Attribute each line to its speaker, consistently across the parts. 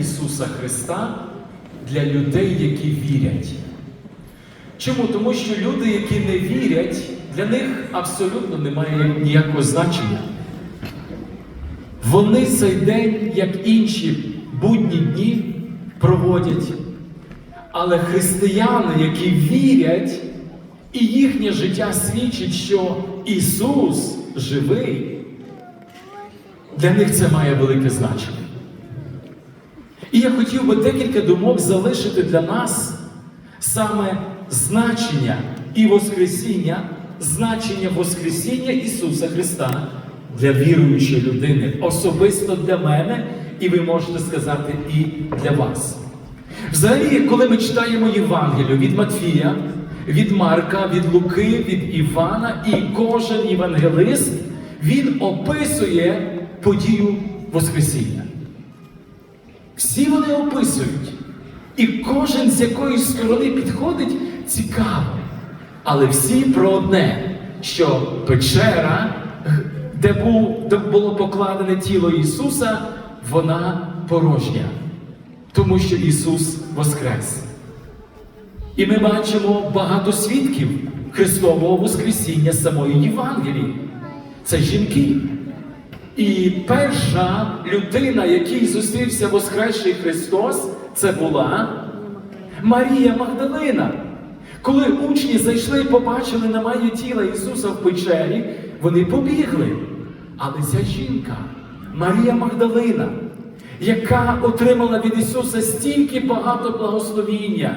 Speaker 1: Ісуса Христа для людей, які вірять. Чому? Тому що люди, які не вірять, для них абсолютно немає ніякого значення. Вони цей день, як інші будні дні, проводять. Але християни, які вірять, і їхнє життя свідчить, що Ісус живий, для них це має велике значення. І я хотів би декілька думок залишити для нас саме значення і Воскресіння, значення Воскресіння Ісуса Христа для віруючої людини, особисто для мене, і ви можете сказати і для вас. Взагалі, коли ми читаємо Євангелію від Матфія, від Марка, від Луки, від Івана, і кожен євангелист, він описує подію Воскресіння. Всі вони описують. І кожен з якоїсь сторони підходить цікаво. Але всі про одне, що печера, де, був, де було покладене тіло Ісуса, вона порожня. Тому що Ісус Воскрес. І ми бачимо багато свідків Христового Воскресіння самої Євангелії. Це жінки. І перша людина, якій зустрівся Воскресший Христос, це була Марія Магдалина. Коли учні зайшли і побачили, немає тіла Ісуса в печері, вони побігли. Але ця жінка, Марія Магдалина, яка отримала від Ісуса стільки багато благословіння,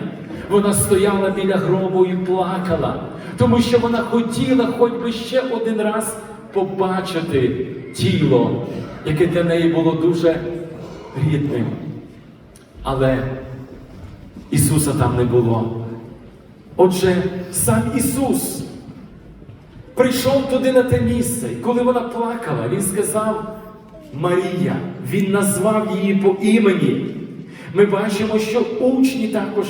Speaker 1: вона стояла біля гробу і плакала, тому що вона хотіла хоч би ще один раз побачити тіло, яке для неї було дуже рідним. Але Ісуса там не було. Отже, сам Ісус прийшов туди на те місце, і коли вона плакала, Він сказав Марія, Він назвав її по імені. Ми бачимо, що учні також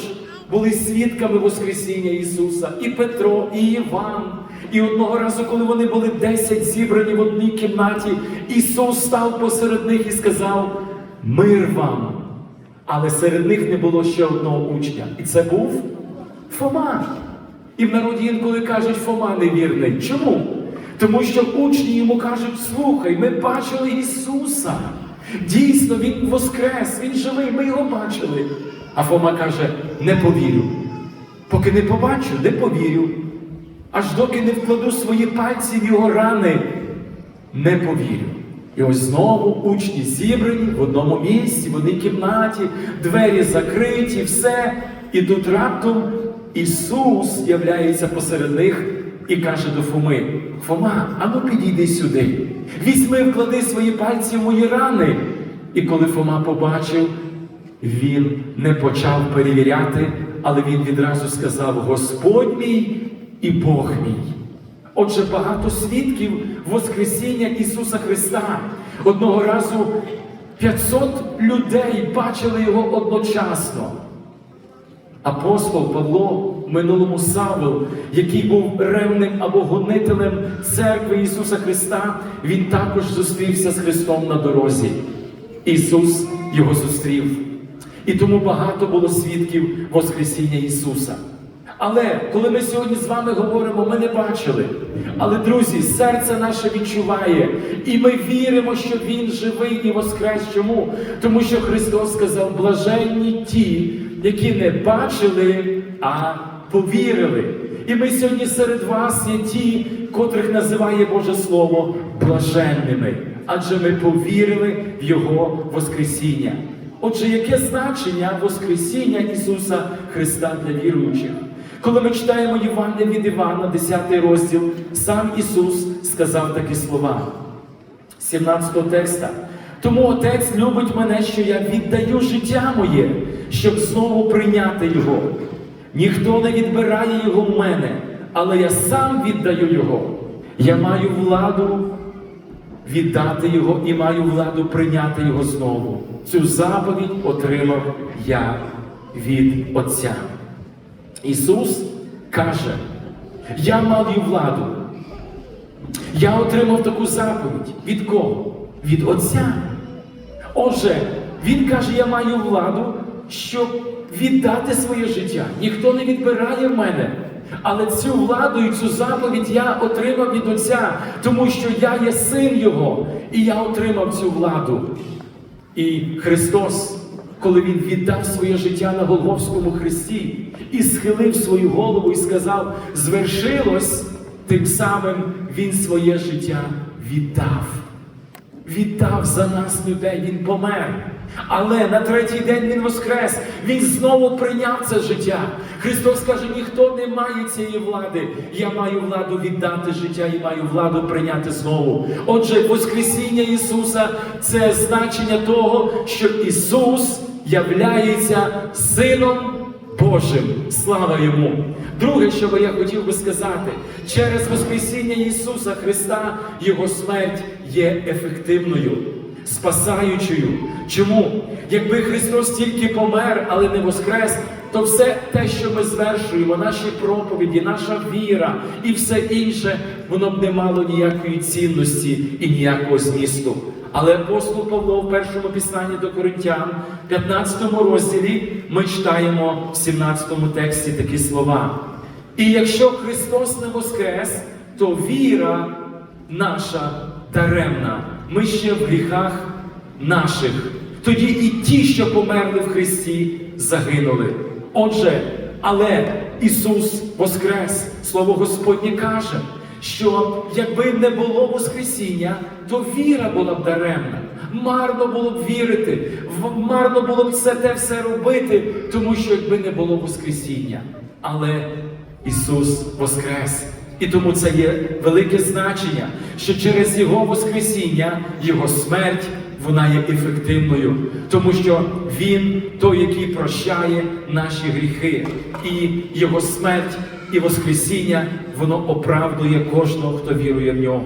Speaker 1: були свідками Воскресіння Ісуса, і Петро, і Іван. І одного разу, коли вони були десять зібрані в одній кімнаті, Ісус став посеред них і сказав: Мир вам! Але серед них не було ще одного учня. І це був Фома. І в народі інколи кажуть, Фома невірний. Чому? Тому що учні йому кажуть, слухай, ми бачили Ісуса. Дійсно, Він воскрес, Він живий, ми його бачили. А Фома каже, не повірю. Поки не побачу, не повірю. Аж доки не вкладу свої пальці в його рани, не повірю. І ось знову учні зібрані в одному місці, в одній кімнаті, двері закриті, все. І тут раптом Ісус з'являється посеред них і каже до Фоми: Фома, ану підійди сюди. Візьми, вклади свої пальці в мої рани. І коли Фома побачив, він не почав перевіряти, але він відразу сказав: Господь мій і Бог мій. Отже, багато свідків Воскресіння Ісуса Христа. Одного разу 500 людей бачили Його одночасно. Апостол Павло минулому Савел, який був ревним або гонителем церкви Ісуса Христа, він також зустрівся з Христом на дорозі. Ісус його зустрів. І тому багато було свідків Воскресіння Ісуса. Але коли ми сьогодні з вами говоримо, ми не бачили. Але, друзі, серце наше відчуває, і ми віримо, що Він живий і воскрес. Чому? Тому що Христос сказав: блаженні ті, які не бачили, а повірили. І ми сьогодні серед вас є ті, котрих називає Боже Слово блаженними, адже ми повірили в Його Воскресіння. Отже, яке значення Воскресіння Ісуса Христа для віруючих? Коли ми читаємо Євангелія від Івана, 10 розділ, сам Ісус сказав такі слова. 17 текста. Тому Отець любить мене, що я віддаю життя моє, щоб знову прийняти Його. Ніхто не відбирає Його в мене, але я сам віддаю Його. Я маю владу віддати Його і маю владу прийняти Його знову. Цю заповідь отримав я від Отця. Ісус каже, я маю владу. Я отримав таку заповідь. Від кого? Від Отця. Отже, Він каже: Я маю владу, щоб віддати своє життя. Ніхто не відбирає мене. Але цю владу і цю заповідь я отримав від Отця, тому що я є син Його, і я отримав цю владу. І Христос, коли Він віддав своє життя на Голгофському хресті і схилив свою голову і сказав: звершилось, тим самим Він своє життя віддав. Віддав за нас людей, Він помер. Але на третій день Він воскрес, Він знову прийняв це життя. Христос каже, ніхто не має цієї влади. Я маю владу віддати життя і маю владу прийняти знову. Отже, Воскресіння Ісуса це значення того, що Ісус являється Сином Божим. Слава Йому! Друге, що я хотів би сказати, через Воскресіння Ісуса Христа Його смерть є ефективною, спасаючою. Чому? Якби Христос тільки помер, але не воскрес, то все те, що ми звершуємо, наші проповіді, наша віра і все інше, воно б не мало ніякої цінності і ніякого змісту. Але апостол Павло в першому післанні до Коринтян, 15 розділі, ми читаємо в 17 тексті такі слова. І якщо Христос не воскрес, то віра наша даремна. Ми ще в гріхах наших. Тоді і ті, що померли в Христі, загинули. Отже, але Ісус Воскрес, Слово Господнє каже, що якби не було Воскресіння, то віра була б даремна. Марно було б вірити, марно було б все те все робити, тому що якби не було Воскресіння. Але Ісус Воскрес. І тому це є велике значення, що через Його Воскресіння, Його смерть, вона є ефективною, тому що Він той, який прощає наші гріхи, і Його смерть і Воскресіння, воно оправдує кожного, хто вірує в нього.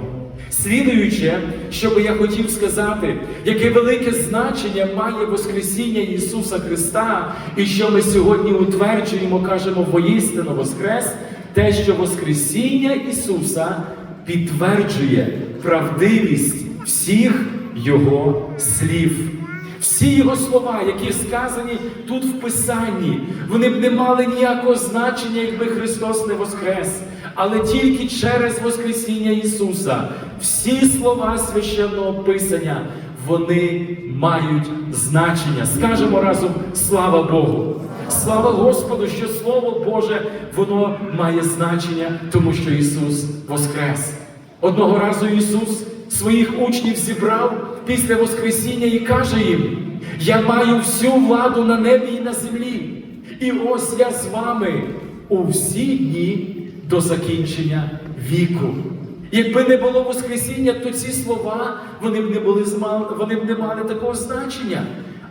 Speaker 1: Слідуюче, що би я хотів сказати, яке велике значення має Воскресіння Ісуса Христа, і що ми сьогодні утверджуємо, кажемо воістину Воскрес, те, що Воскресіння Ісуса підтверджує правдивість всіх Його слів. Всі його слова, які сказані тут в Писанні, вони б не мали ніякого значення, якби Христос не воскрес. Але тільки через Воскресіння Ісуса всі слова священного Писання вони мають значення. Скажемо разом слава Богу! Слава Господу, що Слово Боже, воно має значення, тому що Ісус воскрес. Одного разу Ісус своїх учнів зібрав після Воскресіння і каже їм: Я маю всю владу на небі і на землі. І ось я з вами у всі дні до закінчення віку. Якби не було Воскресіння, то ці слова вони б не були вони б не мали такого значення.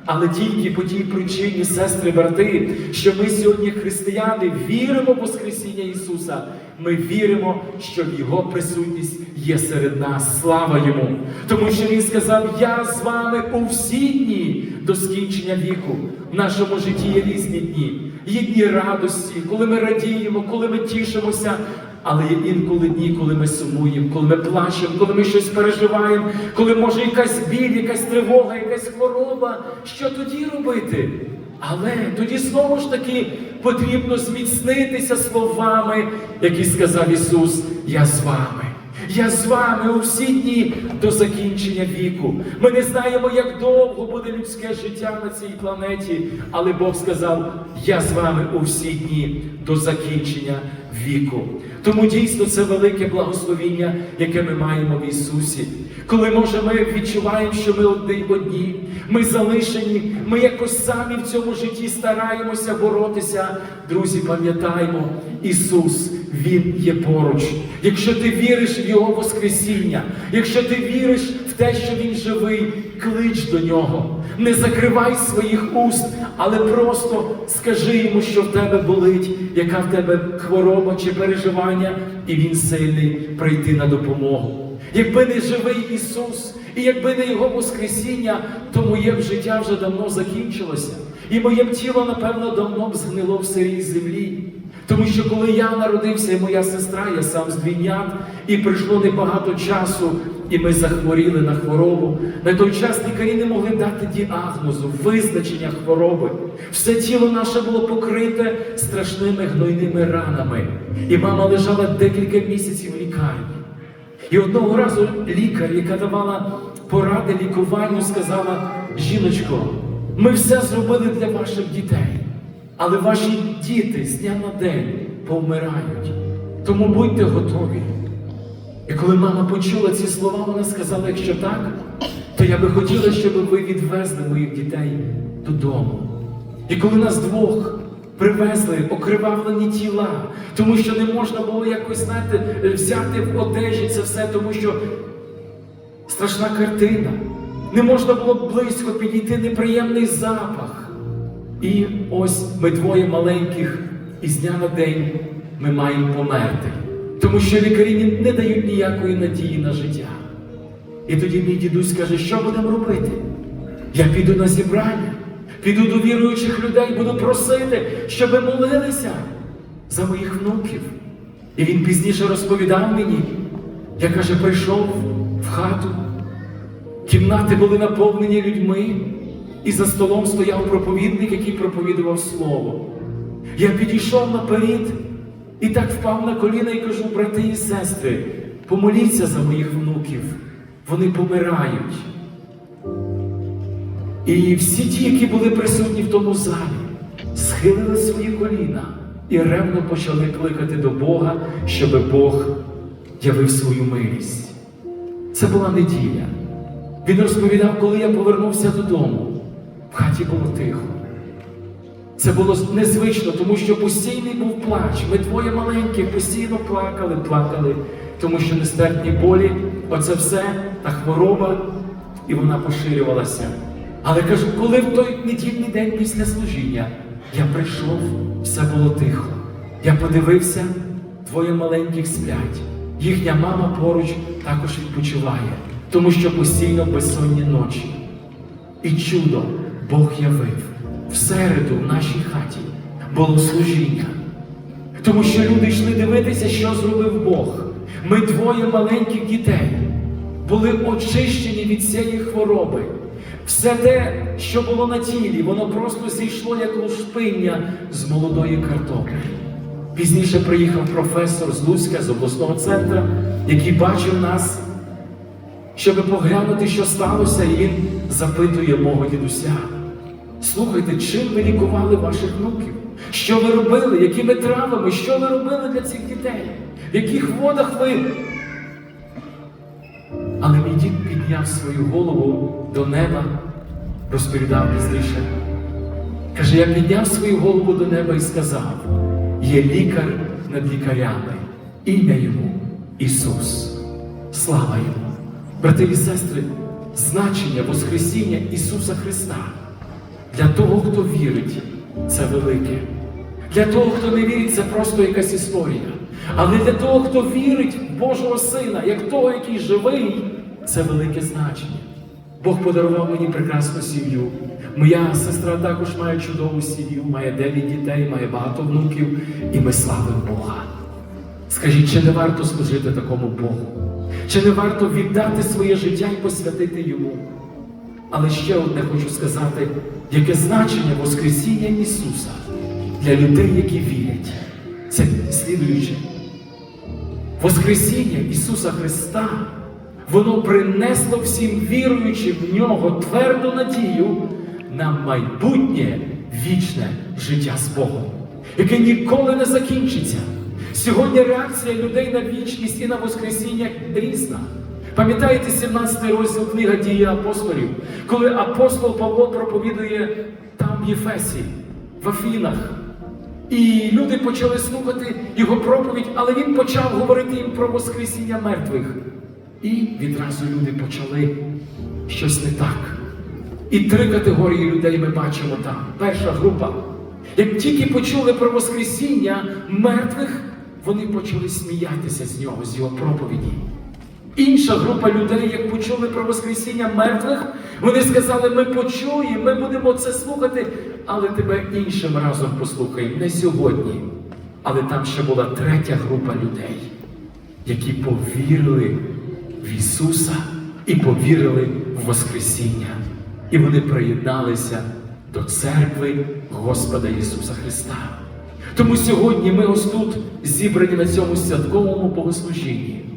Speaker 1: Але тільки по тій причині, сестри, брати, що ми сьогодні, християни, віримо в Воскресіння Ісуса. Ми віримо, що Його присутність є серед нас. Слава Йому! Тому що Він сказав: Я з вами у всі дні до скінчення віку. В нашому житті є різні дні. Є дні радості, коли ми радіємо, коли ми тішимося. Але є інколи дні, коли ми сумуємо, коли ми плачемо, коли ми щось переживаємо, коли може якась біль, якась тривога, якась хвороба. Що тоді робити? Але тоді знову ж таки потрібно зміцнитися словами, які сказав Ісус: Я з вами. Я з вами у всі дні до закінчення віку. Ми не знаємо, як довго буде людське життя на цій планеті, але Бог сказав: Я з вами у всі дні до закінчення віку. Тому дійсно це велике благословіння, яке ми маємо в Ісусі. Коли може ми відчуваємо, що ми одні, ми залишені, ми якось самі в цьому житті стараємося боротися. Друзі, пам'ятаймо, Ісус, Він є поруч. Якщо ти віриш в Його Воскресіння, якщо ти віриш те, що Він живий, клич до нього. Не закривай своїх уст, але просто скажи йому, що в тебе болить, яка в тебе хвороба чи переживання, і він сильний прийти на допомогу. Якби не живий Ісус, і якби не Його Воскресіння, то моє б життя вже давно закінчилося. І моє б тіло, напевно, давно б згнило в сирій землі. Тому що коли я народився, і моя сестра, я сам з двійнят, і прийшло небагато часу, і ми захворіли на хворобу. На той час лікарі не могли дати діагнозу, визначення хвороби. Все тіло наше було покрите страшними гнойними ранами. І мама лежала декілька місяців в лікарні. І одного разу лікар, яка давала поради лікуванню, сказала: жіночко, ми все зробили для ваших дітей, але ваші діти з дня на день повмирають. Тому будьте готові. І коли мама почула ці слова, вона сказала: якщо так, то я би хотіла, щоб ви відвезли моїх дітей додому. І коли нас двох привезли окривавлені тіла, тому що не можна було якось знаєте, взяти в одежі це все, тому що страшна картина. Не можна було близько підійти неприємний запах. І ось ми двоє маленьких, і з дня на день ми маємо померти. Тому що лікарі не дають ніякої надії на життя. І тоді мій дідусь каже, що будемо робити? Я піду на зібрання, піду до віруючих людей, буду просити, щоб молилися за моїх внуків. І він пізніше розповідав мені, я каже, прийшов в хату, кімнати були наповнені людьми, і за столом стояв проповідник, який проповідував слово. Я підійшов наперед і так впав на коліна і кажу, брати і сестри, помоліться за моїх внуків, вони помирають. І всі ті, які були присутні в тому залі, схилили свої коліна і ревно почали кликати до Бога, щоб Бог явив свою милість. Це була неділя. Він розповідав, коли я повернувся додому, в хаті було тихо. Це було незвично, тому що постійний був плач. Ми двоє маленьких постійно плакали, плакали, тому що нестерпні болі, оце все, та хвороба, і вона поширювалася. Але кажу, коли в той недільний день після служіння я прийшов, все було тихо. Я подивився, двоє маленьких сплять. Їхня мама поруч також відпочиває, тому що постійно безсонні ночі. І чудо Бог явив в середу в нашій хаті було служіння. Тому що люди йшли дивитися, що зробив Бог. Ми двоє маленьких дітей були очищені від цієї хвороби. Все те, що було на тілі, воно просто зійшло як лушпиння з молодої картоплі. Пізніше приїхав професор з Луцька, з обласного центру, який бачив нас щоб поглянути, що сталося, і він запитує мого дідуся. Слухайте, чим ви лікували ваших внуків? Що ви робили? Якими травами? Що ви робили для цих дітей? В яких водах ви? Але мій дід підняв свою голову до неба, розповідав пізніше. Каже, я підняв свою голову до неба і сказав: є лікар над лікарями, ім'я йому Ісус. Слава йому! Брати і сестри, значення Воскресіння Ісуса Христа для того, хто вірить, це велике. Для того, хто не вірить, це просто якась історія. Але для того, хто вірить в Божого Сина, як того, який живий, це велике значення. Бог подарував мені прекрасну сім'ю. Моя сестра також має чудову сім'ю, має дев'ять дітей, має багато внуків, і ми славимо Бога. Скажіть, чи не варто служити такому Богу? Чи не варто віддати своє життя і посвятити йому? Але ще одне хочу сказати, яке значення Воскресіння Ісуса для людей, які вірять. Це слідуюче. Воскресіння Ісуса Христа, воно принесло всім віруючим в нього тверду надію на майбутнє вічне життя з Богом, яке ніколи не закінчиться. Сьогодні реакція людей на вічність і на Воскресіння різна. Пам'ятаєте 17 розділ книга дії апостолів, коли апостол Павло проповідує там в Єфесі, в Афінах. І люди почали слухати його проповідь, але він почав говорити їм про Воскресіння мертвих. І відразу люди почали щось не так. І три категорії людей ми бачимо там. Перша група. Як тільки почули про Воскресіння мертвих, вони почали сміятися з нього, з його проповіді. Інша група людей, як почули про Воскресіння мертвих, вони сказали, ми почуємо, ми будемо це слухати, але тебе іншим разом послухаємо, не сьогодні. Але там ще була третя група людей, які повірили в Ісуса і повірили в Воскресіння. І вони приєдналися до церкви Господа Ісуса Христа. Тому сьогодні ми ось тут зібрані на цьому святковому богослужінні.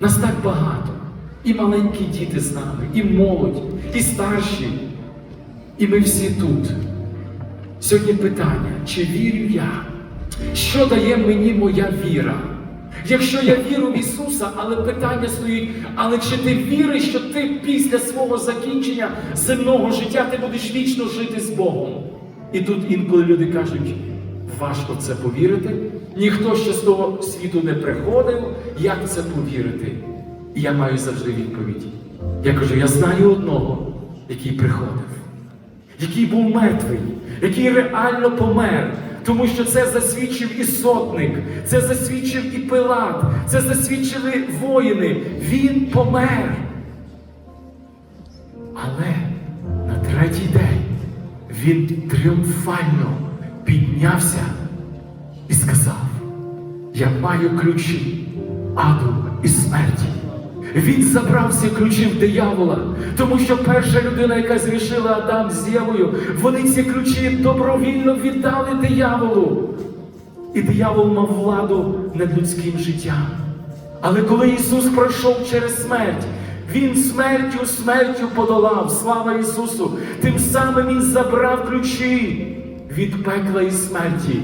Speaker 1: Нас так багато. І маленькі діти з нами, і молодь, і старші. І ми всі тут. Сьогодні питання, чи вірю я? Що дає мені моя віра? Якщо я вірю в Ісуса, але питання стоїть, але чи ти віриш, що ти після свого закінчення земного життя ти будеш вічно жити з Богом? І тут інколи люди кажуть, важко це повірити. Ніхто ще з того світу не приходив. Як це повірити? І я маю завжди відповідь. Я кажу, я знаю одного, який приходив який був мертвий, який реально помер. Тому що це засвідчив і сотник, це засвідчив і Пилат, це засвідчили воїни. Він помер. Але на третій день він тріумфально піднявся і сказав: Я маю ключі аду і смерті. Він забрав ці ключі в диявола, тому що перша людина, яка зрішила Адам з Євою, вони ці ключі добровільно віддали дияволу. І диявол мав владу над людським життям. Але коли Ісус пройшов через смерть, Він смертю смертю подолав, слава Ісусу! Тим самим Він забрав ключі від пекла і смерті.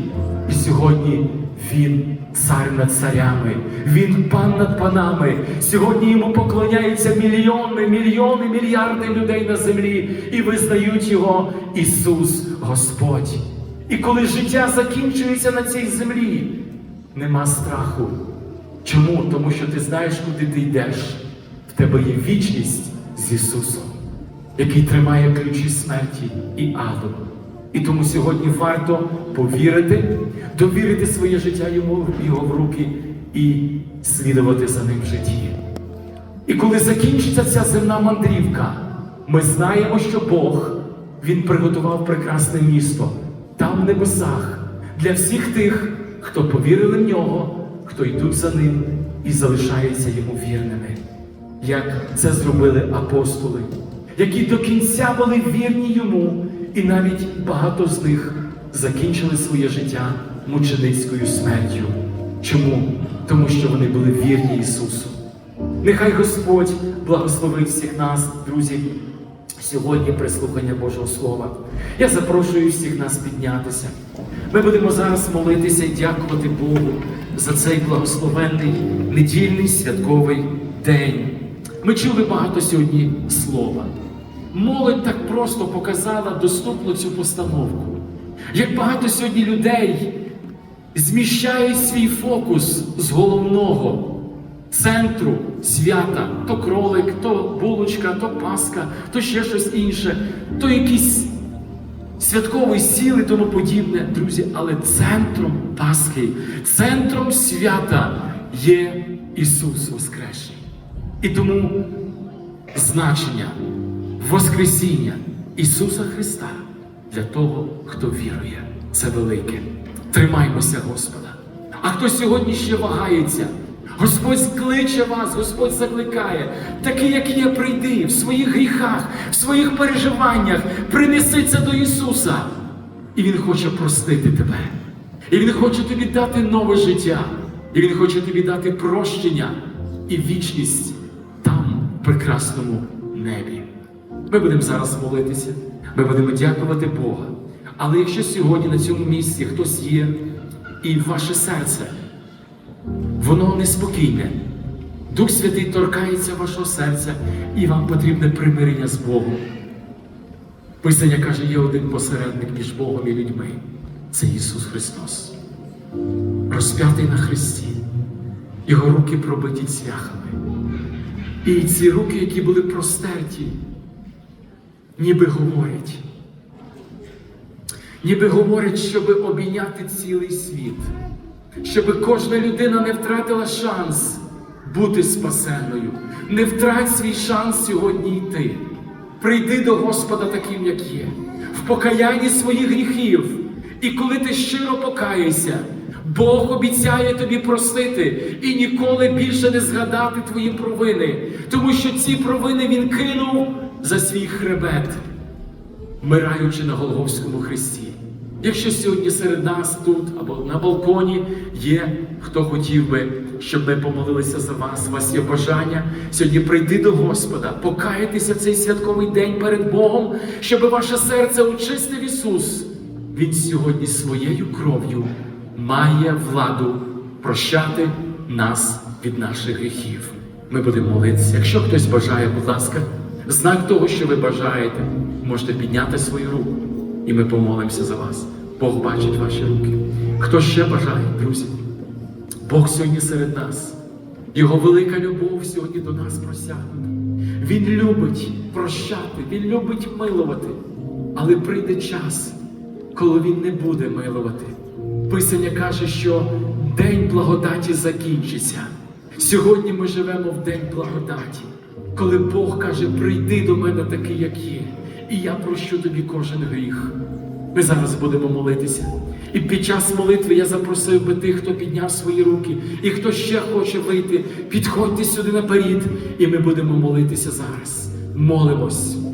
Speaker 1: І сьогодні Він цар над царями, Він пан над панами. Сьогодні йому поклоняються мільйони, мільйони, мільярди людей на землі і визнають Його Ісус Господь. І коли життя закінчується на цій землі, нема страху. Чому? Тому що ти знаєш, куди ти йдеш. В тебе є вічність з Ісусом, який тримає ключі смерті і аду. І тому сьогодні варто повірити, довірити своє життя йому його в руки і слідувати за ним в житті. І коли закінчиться ця земна мандрівка, ми знаємо, що Бог Він приготував прекрасне місто там в небесах для всіх тих, хто повірили в нього, хто йдуть за ним і залишаються йому вірними, як це зробили апостоли, які до кінця були вірні йому, і навіть багато з них закінчили своє життя мученицькою смертю. Чому? Тому що вони були вірні Ісусу. Нехай Господь благословить всіх нас, друзі, сьогодні при слуханні Божого Слова. Я запрошую всіх нас піднятися. Ми будемо зараз молитися і дякувати Богу за цей благословенний недільний святковий день. Ми чули багато сьогодні слова. Молодь так просто показала доступно цю постановку. Як багато сьогодні людей зміщають свій фокус з головного центру свята, то кролик, то булочка, то паска, то ще щось інше, то якийсь святковий сіл і тому подібне, друзі, але центром Пасхи, центром свята є Ісус Воскресший. І тому значення Воскресіння Ісуса Христа для того, хто вірує. Це велике. Тримаймося Господа. А хто сьогодні ще вагається, Господь кличе вас, Господь закликає, такий, як є, прийди в своїх гріхах, в своїх переживаннях, принеси це до Ісуса. І Він хоче простити тебе. І Він хоче тобі дати нове життя. І Він хоче тобі дати прощення і вічність там, в прекрасному небі. Ми будемо зараз молитися, ми будемо дякувати Бога. Але якщо сьогодні на цьому місці хтось є, і ваше серце, воно неспокійне, Дух Святий торкається вашого серця, і вам потрібне примирення з Богом. Писання каже, є один посередник між Богом і людьми. Це Ісус Христос, розп'ятий на Христі, Його руки пробиті цвяхами. І ці руки, які були простерті, ніби говорять, ніби говорять, щоб обійняти цілий світ, щоб кожна людина не втратила шанс бути спасенною. Не втрать свій шанс сьогодні йти. Прийди до Господа таким, як є, в покаянні своїх гріхів. І коли ти щиро покаєшся, Бог обіцяє тобі простити і ніколи більше не згадати твої провини, тому що ці провини Він кинув за свій хребет, вмираючи на Голговському хресті. Якщо сьогодні серед нас тут або на балконі є хто хотів би, щоб ми помолилися за вас, у вас є бажання сьогодні прийти до Господа, покаятися в цей святковий день перед Богом, щоб ваше серце очистив Ісус. Він сьогодні своєю кров'ю має владу прощати нас від наших гріхів. Ми будемо молитися. Якщо хтось бажає, будь ласка, знак того, що ви бажаєте, можете підняти свою руку, і ми помолимося за вас. Бог бачить ваші руки. Хто ще бажає, друзі? Бог сьогодні серед нас. Його велика любов сьогодні до нас просягнута. Він любить прощати, Він любить милувати. Але прийде час, коли Він не буде милувати. Писання каже, що день благодаті закінчиться. Сьогодні ми живемо в день благодаті, коли Бог каже, прийди до мене такий, як є, і я прощу тобі кожен гріх. Ми зараз будемо молитися. І під час молитви я запросив би тих, хто підняв свої руки, і хто ще хоче вийти, підходьте сюди наперед, і ми будемо молитися зараз. Молимось.